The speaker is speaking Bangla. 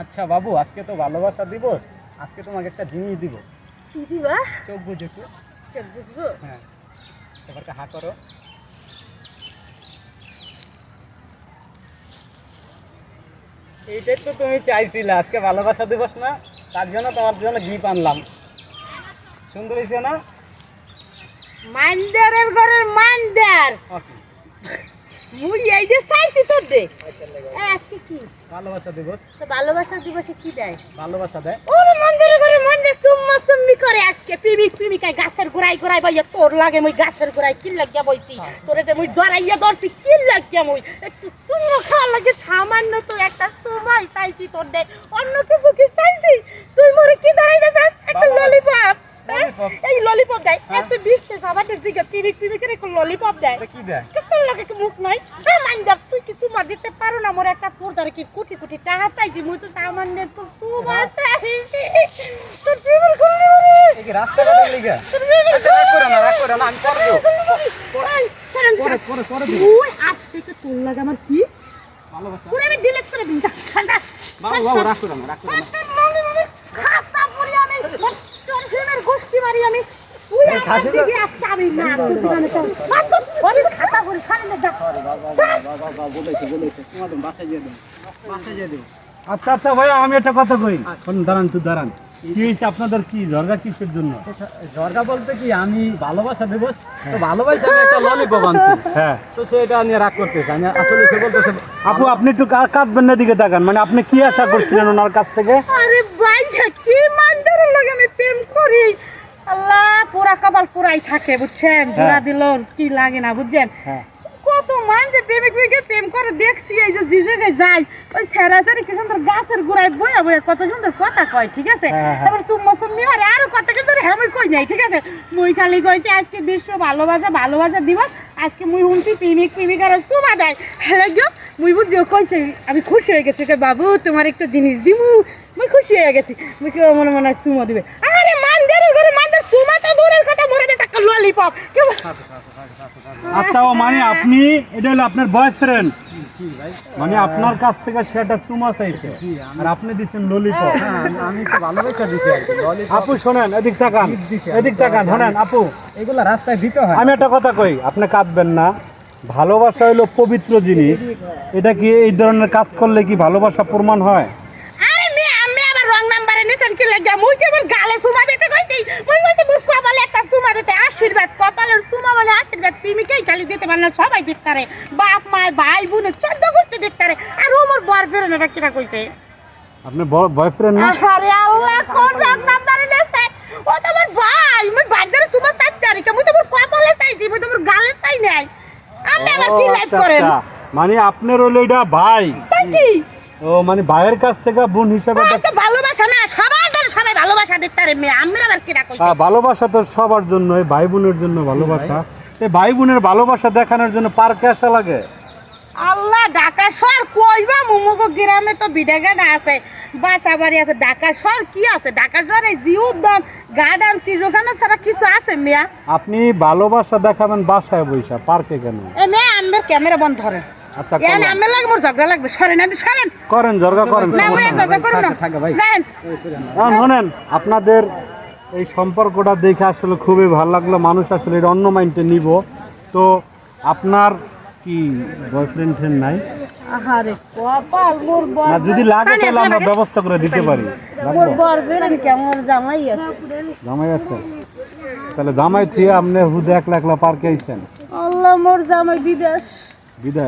আচ্ছা বাবু আজকে তো ভালোবাসা দিবস। আজকে তোমাকে একটা জিনিস দিব। কি দিবা? চোখ বুঝে একটু চোখ বুঝব হ্যাঁ। এবারটা হা করো। এইটাই তো তুমি চাইছিলে আজকে ভালোবাসা দিবস না? তার জন্য তোমার জন্য গিফট আনলাম। সুন্দর হয়েছে না? মান্দারের ঘরের মান্দার ওকে মুই এই যে চাইছি তোর দে। কি ভালোবাসা দিবস তো ভালোবাসা দিবসে কি দেয়? ভালোবাসা দেয়। ও মন্দিরে করে মন্দির চুম্মা চুম্মি করে আজকে। পিমিক পিমিকায় গাছের গোড়াই গোড়াই বইয়া তোর লাগে মুই গাছের গোড়াই কি লাগিয়া বইছি। তোরে যে মুই জড়াইয়া ধরছি কি লাগিয়া মুই। একটু চুম্মা খাওয়া লাগে সামান্য তো একটা সময় চাইছি তোর দেয় অন্য কিছু কি চাইছি তুই মোরে কি দাঁড়াইতে চাস একটা ভালোবাসা। Lollipop Lollipop? এই ললিপপ দেয় হ্যাঁ। এত বিশ্বাস আমাদের দিকে পিমিক পিমিকের একটা ললিপপ দেয় এটা কি দেয় কত লাগে কি মুখ নয় হ্যাঁ মাইন্দার তুই কি সুমা দিতে পারো না মোর একটা তোর দ্বারা কি কোটি কোটি টাকা চাইছি মুই তো তো চাইছি তোর এই কি লিগা? তোর প্রেমের আচ্ছা, না করো না আমি করব। করে করে করে তুই আজ থেকে তোর লাগে আমার কি? ভালোবাসা। তোর আমি ডিলিট করে দিন যা ঠান্ডা। বাবু বাবু রাগ করো না রাগ করো না। খাতা পড়ি আমি তোর প্রেমের গোষ্ঠী মারি আমি। তুই আমার দিকে আসতে আমি না ওরে খাতা সামনে আচ্ছা আচ্ছা ভাই আমি একটা কথা কই? শোন, দাঁড়ান তুই দাঁড়ান। কি? হয়েছে আপনাদের কি ঝরগা কিসের জন্য? ঝরকা বলতে কি আমি ভালোবাসা দিবস তো ভালোবাসা আমি একটা ললিপপ আনছি। হ্যাঁ। তো সে এটা নিয়ে রাগ করতেছে। আমি আসলে সে বলতেছে আপু আপনি একটু কা- কাঁদবেন না দিকে তাকান। মানে আপনি কি আশা করছিলেন ওনার কাছ থেকে? আরে ভাই কি মান্দার লাগে আমি প্রেম করি? পুরা কপাল পুরাই থাকে বুঝছেন? জোড়া দিল কি লাগে না বুঝছেন? হ্যাঁ। কত প্রেমিক প্রেমিকের প্রেম করে দেখছি এই যে যে জায়গায় যাই ওই সেরা সেরি কি সুন্দর গাছের গোড়ায় বইয়া বইয়া কত সুন্দর কথা কয় ঠিক আছে? হ্যাঁ, হ্যাঁ। তারপর সুম্মা সুম্মি আরে আরও কত কিছু রে আমি কই নাই ঠিক আছে? মুই খালি কইছি আজকে বিশ্ব ভালোবাসা ভালোবাসা দিবস আজকে মুই শুনছি প্রেমিক প্রেমিকার সুমা দেয়। হ্যালো গো মুই বুঝিও কইছে আমি খুশি হয়ে গেছি বাবু তোমার একটা জিনিস দিমু। মুই খুশি হয়ে গেছি। মুই কেউ মনে মনে হয় সুমা দিবে আরে মানদের ঘরে মানদের সুমা তো দূরের কথা মরে গেছে একটা আচ্ছা ও মানে আপনি এটা হলো আপনার বয়ফ্রেন্ড মানে আপনার কাছ থেকে সে একটা চুমা চাইছে। আর আপনি দিচ্ছেন ললিপপ হ্যাঁ আমি- তো ভালোবাসা দিতে আপু শোনেন এদিক তাকান এদিক তাকান শোনেন আপু। এগুলো রাস্তায় দিতে হয়। আমি একটা কথা কই আপনি কাঁদবেন না। ভালোবাসা হলো পবিত্র জিনিস। এটা কি এই ধরনের কাজ করলে কি ভালোবাসা প্রমাণ হয় আরে মে আমি আবার রং নিছেন কি লাগা মুই কেবল গালে সুমা দিতে কইছি। মুই কইছি মুই কপালে একটা সুমা দিতে আশীর্বাদ কপালের সুমা মানে আশীর্বাদ। প্রেমিকাই খালি দিতে পারে না সবাই দিতে পারে। বাপ মা ভাই বোন চোদ্দ করতে দিতে পারে। আর ও মোর বর ফেরন এটা কইছে? আপনি বয়ফ্রেন্ড না? আরে আল্লাহ কোন রং নাম্বারে দিছে ও তো আমার ভাই মুই সুমা তারিখে। মুই তো মোর কপালে চাইছি মুই তো মোর গালে চাই নাই। আপনি আবার কি লাইভ আচ্ছা, করেন? আচ্ছা। মানে আপনার হলো এটা ভাই। ও মানে ভাইয়ের কাছ থেকে বোন হিসাবে আজকে ভালোবাসা না সবাই ভালোবাসা দিতে পারে মেয়ে আমরা আবার কিনা কইছি? হ্যাঁ, ভালোবাসা তো সবার জন্য ভাই বোনের জন্য ভালোবাসা। এই ভাই বোনের ভালোবাসা দেখানোর জন্য পার্কে আসা লাগে? আল্লাহ ঢাকা শহর কইবা মুমুগো গ্রামে তো বিডাগাডা আছে বাসা বাড়ি আছে ঢাকা শহর কি আছে? ঢাকা শহরে জিও উদ্যান গার্ডেন সিরোখানা ছাড়া কিছু আছে মিয়া? আপনি ভালোবাসা দেখাবেন বাসায় বৈশা পার্কে কেন? এ মেয়ে আমার ক্যামেরা বন্ধ ধরেন আচ্ছা ঝগড়া লাগবে। সরেন সরেন। করেন না ঝগড়া করুন। না ভাই। শোনেন আপনাদের এই সম্পর্কটা দেখে আসলে খুবই ভালো লাগল। মানুষ আসলে এটা অন্য মাইন্ডে নিব। তো আপনার কি বয়ফ্রেন্ড ফ্রেন্ড নাই? আহারে কপাল মোর বর না যদি লাগে তাহলে আমরা ব্যবস্থা করে দিতে পারি। মোর বর বেরেন কেমন জামাই আছে? জামাই আছে? তাহলে জামাই থিয়ে আপনি হুদে একলা একলা পার্কে আইছেন? আল্লাহ মোর জামাই বিদেশ। বিদায়